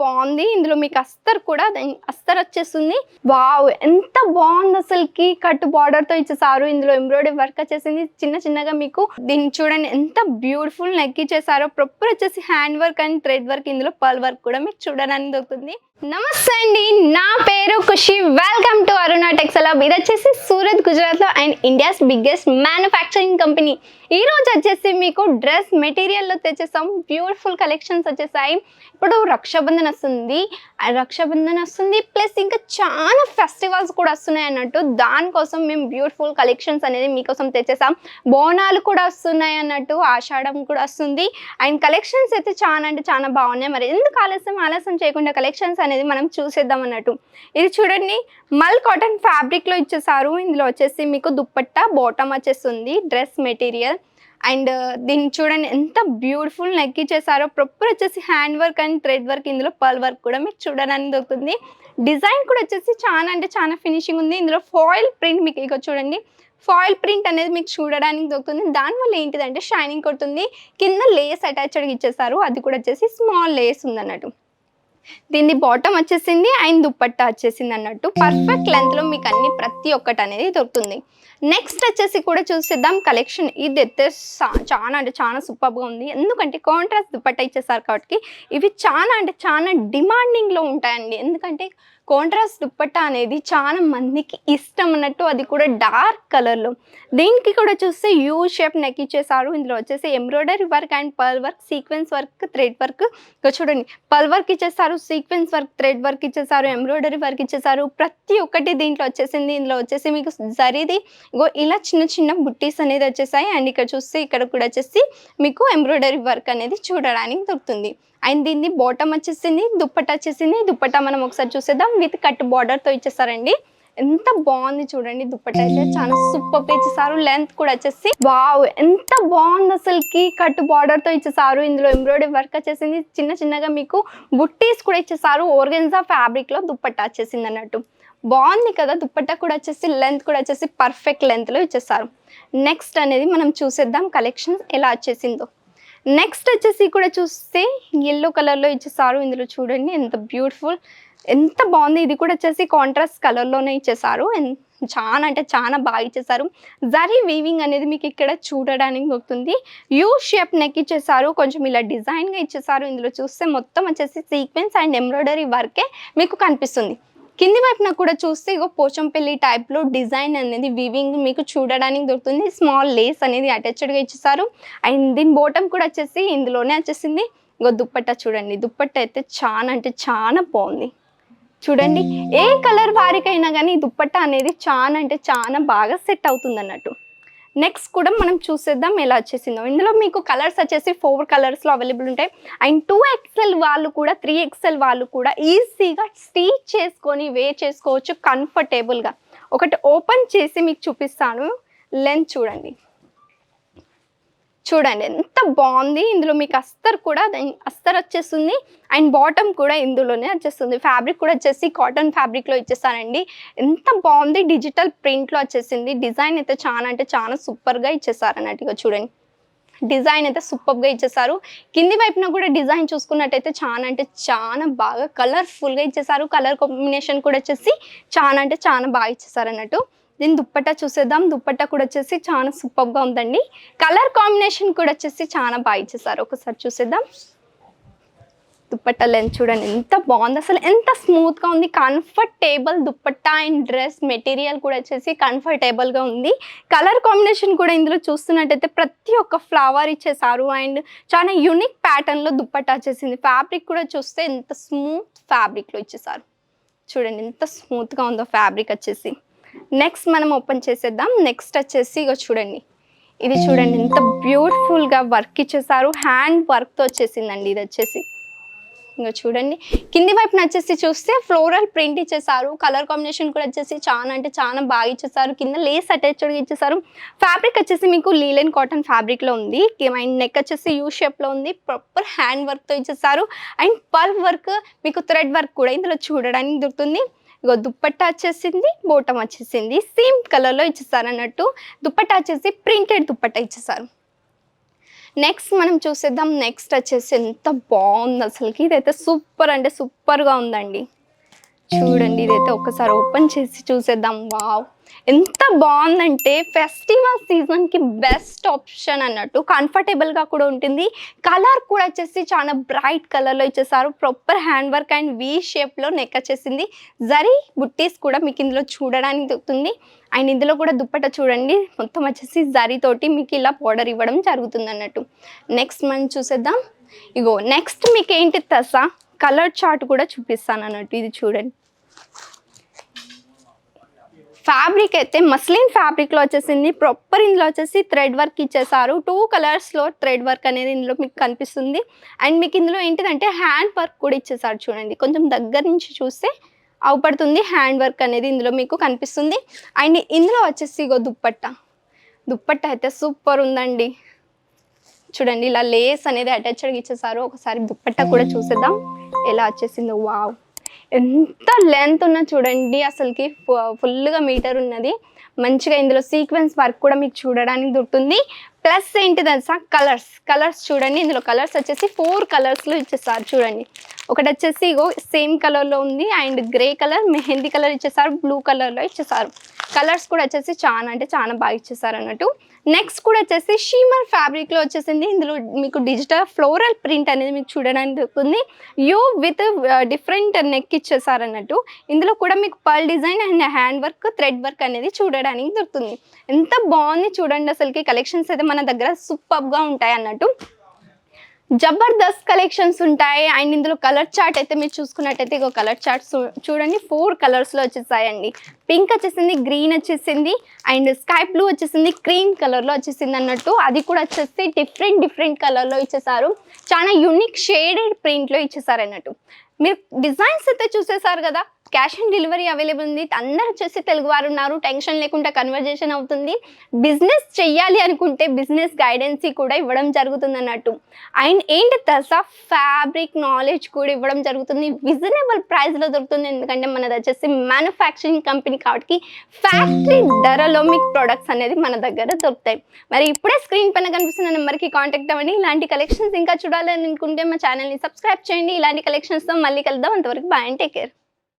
బాగుంది. ఇందులో మీకు అస్తర్ కూడా దెన్ అస్తర్ వచ్చేస్తుంది. వావ్! ఎంత బాగుంది అసలుకి. కట్ బార్డర్తో ఇచ్చేసారు. ఇందులో ఎంబ్రాయిడరీ వర్క్ వచ్చేసింది. చిన్న చిన్నగా మీకు దీన్ని చూడండి. ఎంత బ్యూటిఫుల్ నెక్ ఇచ్చేసారో ప్రొప్పర్ వచ్చేసి hand work and thread work. ఇందులో పర్ వర్క్ కూడా మీకు చూడడానికి దొరుకుతుంది. నమస్తే అండి. నా పేరు ఖుషి. వెల్కమ్ టు అరుణా టెక్సలాబ్ ఇది వచ్చేసి సూరత్ గుజరాత్లో and India's biggest manufacturing company ఈ రోజు వచ్చేసి మీకు డ్రెస్ మెటీరియల్లో తెచ్చేసాం. బ్యూటిఫుల్ కలెక్షన్స్ వచ్చేసాయి. ఇప్పుడు రక్షాబంధన్ వస్తుంది. రక్షాబంధన్ వస్తుంది. ప్లస్ ఇంకా చాలా ఫెస్టివల్స్ కూడా వస్తున్నాయి అన్నట్టు. దానికోసం మేము బ్యూటిఫుల్ కలెక్షన్స్ అనేది మీకోసం తెచ్చేసాం. బోనాలు కూడా వస్తున్నాయి అన్నట్టు. ఆషాఢం కూడా వస్తుంది. అండ్ కలెక్షన్స్ అయితే చాలా అంటే చాలా బాగున్నాయి. మరి ఎందుకు ఆలస్యం? ఆలస్యం చేయకుండా కలెక్షన్స్ అనేది మనం చూసేద్దాం అన్నట్టు. ఇది చూడండి మల్ కాటన్ ఫ్యాబ్రిక్లో ఇచ్చేసారు ఇందులో వచ్చేసి మీకు దుప్పట్టా బాటమ్ వచ్చేస్తుంది డ్రెస్ మెటీరియల్ అండ్ uh, దీన్ని చూడండి ఎంత బ్యూటిఫుల్ నెక్ ఇచ్చేసారో ప్రొప్పర్ వచ్చేసి hand work and thread work ఇందులో పల్ వర్క్ కూడా మీకు చూడడానికి దొరుకుతుంది. డిజైన్ కూడా వచ్చేసి చాలా అంటే చాలా ఫినిషింగ్ ఉంది. ఇందులో ఫాయిల్ ప్రింట్ మీకు ఇక చూడండి. ఫాయిల్ ప్రింట్ అనేది మీకు చూడడానికి దొరుకుతుంది. దానివల్ల ఏంటిదంటే షైనింగ్ కొడుతుంది. కింద లేస్ అటాచ్డ్ ఇచ్చేసారు అది కూడా వచ్చేసి స్మాల్ లేస్ ఉంది దీని బాటమ్ వచ్చేసింది అండ్ దుప్పట్టా వచ్చేసింది అన్నట్టు. పర్ఫెక్ట్ లెంత్లో మీకు అన్ని ప్రతి ఒక్కటి అనేది దొరుకుతుంది. నెక్స్ట్ వచ్చేసి కూడా చూసేద్దాం. కలెక్షన్ ఇది అయితే చాలా అంటే చాలా సూపర్గా ఉంది. ఎందుకంటే కాంట్రాస్ట్ దుప్పట్టా ఇచ్చేసారు కాబట్టి ఇవి చాలా అంటే చాలా డిమాండింగ్లో ఉంటాయండి. ఎందుకంటే కాంట్రాస్ట్ దుప్పట్టా అనేది చాలా మందికి ఇష్టం అన్నట్టు అది కూడా డార్క్ కలర్లో దీనికి కూడా చూస్తే యూ షేప్ నెక్ ఇచ్చేసారు. ఇందులో వచ్చేసి embroidery work and pearl work sequence work thread work చూడండి. పల్ వర్క్ ఇచ్చేసారు సీక్వెన్స్ వర్క్ థ్రెడ్ వర్క్ ఇచ్చేసారు ఎంబ్రాయిడరీ వర్క్ ఇచ్చేసారు. ప్రతి ఒక్కటి దీంట్లో వచ్చేసింది. ఇందులో వచ్చేసి మీకు జరిది ఇగో ఇలా చిన్న చిన్న బుట్టీస్ అనేది వచ్చేసాయి. అండ్ ఇక్కడ చూస్తే ఇక్కడ కూడా వచ్చేసి మీకు ఎంబ్రాయిడరీ వర్క్ అనేది చూడడానికి దొరుకుతుంది. అండ్ దీన్ని బాటమ్ వచ్చేసింది దుప్పట్టా వచ్చేసింది. దుప్పట్టా మనం ఒకసారి చూసేద్దాం. విత్ కట్ బార్డర్తో ఇచ్చేసారండి. ఎంత బాగుంది చూడండి దుప్పట్టా అయితే. చాలా సూపర్ ఇచ్చేసారు లెంత్ కూడా వచ్చేసి వావ్! ఎంత బాగుంది అసలుకి కట్ బార్డర్తో ఇచ్చేసారు. ఇందులో ఎంబ్రాయిడరీ వర్క్ వచ్చేసింది. చిన్న చిన్నగా మీకు బుట్టీస్ కూడా ఇచ్చేసారు. ఓర్గెన్జా ఫ్యాబ్రిక్లో దుప్పట్టా వచ్చేసింది అన్నట్టు. బాగుంది కదా దుప్పట్టా కూడా వచ్చేసి లెంత్ కూడా వచ్చేసి పర్ఫెక్ట్ లెంత్లో ఇచ్చేస్తారు. ఇచ్చేసారు నెక్స్ట్ అనేది మనం చూసేద్దాం కలెక్షన్ ఎలా వచ్చేసిందో. నెక్స్ట్ వచ్చేసి కూడా చూస్తే ఎల్లో కలర్లో ఇచ్చేసారు. ఇందులో చూడండి ఎంత బ్యూటిఫుల్ ఎంత బాగుంది. ఇది కూడా వచ్చేసి కాంట్రాస్ట్ కలర్లోనే ఇచ్చేసారు. చాలా అంటే చాలా బాగా ఇచ్చేసారు. జరీ వీవింగ్ అనేది మీకు ఇక్కడ చూడడానికి దొరుకుతుంది. యూ షేప్ నెక్ ఇచ్చేసారు. కొంచెం ఇలా డిజైన్గా ఇచ్చేసారు. ఇందులో చూస్తే మొత్తం వచ్చేసి సీక్వెన్స్ అండ్ ఎంబ్రాయిడరీ వర్కే మీకు కనిపిస్తుంది. కింది వైపున కూడా చూస్తే ఇగో పోచంపల్లి టైప్లో డిజైన్ అనేది వివింగ్ మీకు చూడడానికి దొరుకుతుంది. స్మాల్ లేస్ అనేది అటాచ్డ్గా ఇచ్చేసారు. అండ్ దీని బోటం కూడా వచ్చేసి ఇందులోనే వచ్చేసింది. ఇగో దుప్పట్టా చూడండి. దుప్పట్టా అయితే చాలా అంటే చాలా బాగుంది. చూడండి. ఏ కలర్ వారికైనా కానీ దుప్పట్టా అనేది చాలా అంటే చాలా బాగా సెట్ అవుతుంది అన్నట్టు నెక్స్ట్ కూడా మనం చూసేద్దాం ఎలా వచ్చేసిందో. ఇందులో మీకు కలర్స్ వచ్చేసి ఫోర్ కలర్స్లో అవైలబుల్ ఉంటాయి. అండ్ టూ ఎక్స్ఎల్ వాళ్ళు కూడా త్రీ ఎక్స్ఎల్ వాళ్ళు కూడా ఈజీగా స్టీచ్ చేసుకొని వేర్ చేసుకోవచ్చు కంఫర్టబుల్గా ఒకటి ఓపెన్ చేసి మీకు చూపిస్తాను. లెంత్ చూడండి. చూడండి ఎంత బాగుంది. ఇందులో మీకు అస్తర్ కూడా దెన్- అస్తర్ వచ్చేస్తుంది. అండ్ బాటమ్ కూడా ఇందులోనే వచ్చేస్తుంది. ఫ్యాబ్రిక్ కూడా వచ్చేసి కాటన్ ఫ్యాబ్రిక్లో ఇచ్చేసానండి ఎంత బాగుంది. డిజిటల్ ప్రింట్లో వచ్చేసింది. డిజైన్ అయితే చాలా అంటే చాలా సూపర్గా ఇచ్చేసారు అన్నట్టుగా చూడండి. డిజైన్ అయితే సూపర్గా ఇచ్చేసారు. కింది వైపున కూడా డిజైన్ చూసుకున్నట్టయితే చాలా అంటే చాలా బాగా కలర్ఫుల్గా ఇచ్చేసారు. కలర్ కాంబినేషన్ కూడా వచ్చేసి చాలా అంటే చాలా బాగా ఇచ్చేసారు అన్నట్టు దీని దుప్పట్టా చూసేద్దాం. దుప్పట్టా కూడా వచ్చేసి చాలా సూపర్గా ఉందండి. కలర్ కాంబినేషన్ కూడా వచ్చేసి చాలా బాగా ఇచ్చేసారు. ఒకసారి చూసేద్దాం. దుప్పట్టా లెంత్ చూడండి. ఎంత బాగుంది. అసలు ఎంత స్మూత్గా ఉంది. Comfortable dupatta and dress material కూడా వచ్చేసి కంఫర్టేబుల్గా ఉంది. కలర్ కాంబినేషన్ కూడా ఇందులో చూస్తున్నట్టయితే ప్రతి ఒక్క ఫ్లవర్ ఇచ్చేసారు. అండ్ చాలా యూనిక్ ప్యాటర్న్లో దుప్పట్టా వచ్చేసింది. ఫ్యాబ్రిక్ కూడా చూస్తే ఎంత స్మూత్ ఫ్యాబ్రిక్లో ఇచ్చేసారు. చూడండి ఎంత స్మూత్గా ఉందో ఫ్యాబ్రిక్ వచ్చేసి. నెక్స్ట్ మనం ఓపెన్ చేసేద్దాం. నెక్స్ట్ వచ్చేసి ఇక చూడండి. ఇది చూడండి ఎంత బ్యూటిఫుల్గా వర్క్ ఇచ్చేసారు. హ్యాండ్ వర్క్తో వచ్చేసిందండి ఇది వచ్చేసి. ఇంకా చూడండి. కింది వైపున వచ్చేసి చూస్తే ఫ్లోరల్ ప్రింట్ ఇచ్చేసారు. కలర్ కాంబినేషన్ కూడా వచ్చేసి చాలా అంటే చాలా బాగా ఇచ్చేసారు. కింద లేస్ అటాచ్డ్ ఇచ్చేసారు. ఫ్యాబ్రిక్ వచ్చేసి మీకు లీలెన్ కాటన్ ఫ్యాబ్రిక్లో ఉంది. అండ్ నెక్ వచ్చేసి యూ షేప్లో ఉంది. ప్రాపర్ హ్యాండ్ వర్క్తో ఇచ్చేసారు. అండ్ పల్ వర్క్ మీకు థ్రెడ్ వర్క్ కూడా ఇందులో చూడడానికి దొరుకుతుంది. ఇగో దుప్పట్టా వచ్చేసింది బోటం వచ్చేసింది. సేమ్ కలర్లో ఇచ్చేసారు అన్నట్టు దుప్పట్టా వచ్చేసి ప్రింటెడ్ దుప్పట్టా ఇచ్చేసారు. నెక్స్ట్ మనం చూసేద్దాం. నెక్స్ట్ వచ్చేసి ఎంత బాగుంది అసలుకి. ఇదైతే సూపర్ అంటే సూపర్గా ఉందండి. చూడండి ఇదైతే ఒకసారి ఓపెన్ చేసి చూసేద్దాం. వావ్ ఎంత బాగుందంటే ఫెస్టివల్ సీజన్కి బెస్ట్ ఆప్షన్ అన్నట్టు కంఫర్టబుల్గా కూడా ఉంటుంది. కలర్ కూడా వచ్చేసి చాలా బ్రైట్ కలర్లో ఇచ్చేసారు. Proper hand work and V షేప్లో నెక్ వచ్చేసింది. జరీ బుట్టీస్ కూడా మీకు ఇందులో చూడడానికి దొరుకుతుంది. అండ్ ఇందులో కూడా దుప్పట చూడండి. మొత్తం వచ్చేసి జరీ తోటి మీకు ఇలా పౌడర్ ఇవ్వడం జరుగుతుంది అన్నట్టు. నెక్స్ట్ మనం చూసేద్దాం. ఇగో నెక్స్ట్ మీకు ఏంటి తెలుసా కలర్ చార్ట్ కూడా చూపిస్తాను అన్నట్టు. ఇది చూడండి. ఫ్యాబ్రిక్ అయితే మస్లిన్ ఫ్యాబ్రిక్లో వచ్చేసింది. ప్రాపర్ ఇందులో వచ్చేసి థ్రెడ్ వర్క్ ఇచ్చేసారు టూ కలర్స్లో థ్రెడ్ వర్క్ అనేది ఇందులో మీకు కనిపిస్తుంది. అండ్ మీకు ఇందులో ఏంటిదంటే హ్యాండ్ వర్క్ కూడా ఇచ్చేసారు చూడండి. కొంచెం దగ్గర నుంచి చూస్తే అవుపడుతుంది. హ్యాండ్ వర్క్ అనేది ఇందులో మీకు కనిపిస్తుంది. అండ్ ఇందులో వచ్చేసి ఇగో దుప్పట్ట. దుప్పట్ట అయితే సూపర్ ఉందండి. చూడండి ఇలా లేస్ అనేది అటాచ్డ్గా ఇచ్చేసారు ఒకసారి దుప్పట్ట కూడా చూసేద్దాం. ఎలా వచ్చేసిందో వావ్ ఎంత లెంత్ ఉన్నా చూడండి అసలుకి ఫుల్గా మీటర్ ఉన్నది. మంచిగా ఇందులో సీక్వెన్స్ వర్క్ కూడా మీకు చూడడానికి దొరుకుతుంది. ప్లస్ ఏంటి తెలుసా? కలర్స్ కలర్స్ చూడండి. ఇందులో కలర్స్ వచ్చేసి ఫోర్ కలర్స్లో ఇచ్చేస్తారు చూడండి. ఒకటి వచ్చేసి ఇగో సేమ్ కలర్లో ఉంది and grey colour mehndi colour ఇచ్చేసారు బ్లూ కలర్లో ఇచ్చేసారు. కలర్స్ కూడా వచ్చేసి చాలా అంటే చాలా బాగా ఇచ్చేసారు అన్నట్టు. నెక్స్ట్ కూడా వచ్చేసి షీమర్ ఫ్యాబ్రిక్లో వచ్చేసింది. ఇందులో మీకు డిజిటల్ ఫ్లోరల్ ప్రింట్ అనేది మీకు చూడడానికి దొరుకుతుంది. యూ విత్ డిఫరెంట్ నెక్ ఇచ్చేసారు అన్నట్టు. ఇందులో కూడా మీకు pearl design and hand work thread work అనేది చూడడానికి దొరుకుతుంది. ఎంత బాగుంది చూడండి అసలుకి. కలెక్షన్స్ అయితే మన దగ్గర సూపర్గా ఉంటాయి అన్నట్టు. జబర్దస్త్ కలెక్షన్స్ ఉంటాయి. అండ్ ఇందులో కలర్ చార్ట్ అయితే మీరు చూసుకున్నట్టయితే ఇక కలర్ చార్ట్ చూడండి. ఫోర్ కలర్స్లో వచ్చేసాయండి. పింక్ వచ్చేసింది గ్రీన్ వచ్చేసింది అండ్ స్కై బ్లూ వచ్చేసింది క్రీమ్ కలర్లో వచ్చేసింది అన్నట్టు. అది కూడా వచ్చేసి డిఫరెంట్ డిఫరెంట్ కలర్లో ఇచ్చేసారు. చాలా యూనిక్ షేడెడ్ ప్రింట్లో ఇచ్చేసారు అన్నట్టు మీరు డిజైన్స్ అయితే చూసేసారు కదా? క్యాష్ ఆన్ డెలివరీ అవైలబుల్ ఉంది. అందరు వచ్చేసి తెలుగు వారు ఉన్నారు. టెన్షన్ లేకుండా కన్వర్జేషన్ అవుతుంది. బిజినెస్ చెయ్యాలి అనుకుంటే బిజినెస్ గైడెన్సీ కూడా ఇవ్వడం జరుగుతుంది అన్నట్టు. అండ్ ఏంటి తెలుసా ఫ్యాబ్రిక్ నాలెడ్జ్ కూడా ఇవ్వడం జరుగుతుంది. రీజనబుల్ ప్రైస్లో దొరుకుతుంది. ఎందుకంటే మనది వచ్చేసి మ్యానుఫ్యాక్చరింగ్ కంపెనీ కాబట్టి ఫ్యాక్టరీ ధరలో మీకు ప్రొడక్ట్స్ అనేది మన దగ్గర దొరుకుతాయి. మరి ఇప్పుడే స్క్రీన్ పైన కనిపిస్తున్న నెంబర్కి కాంటాక్ట్ అవ్వండి. ఇలాంటి కలెక్షన్స్ ఇంకా చూడాలని అనుకుంటే మా ఛానల్ని సబ్స్క్రైబ్ చేయండి. ఇలాంటి కలెక్షన్స్తో మళ్ళీ కలుద్దాం. అంతవరకు బాయ్ అండ్ టేక్ కేర్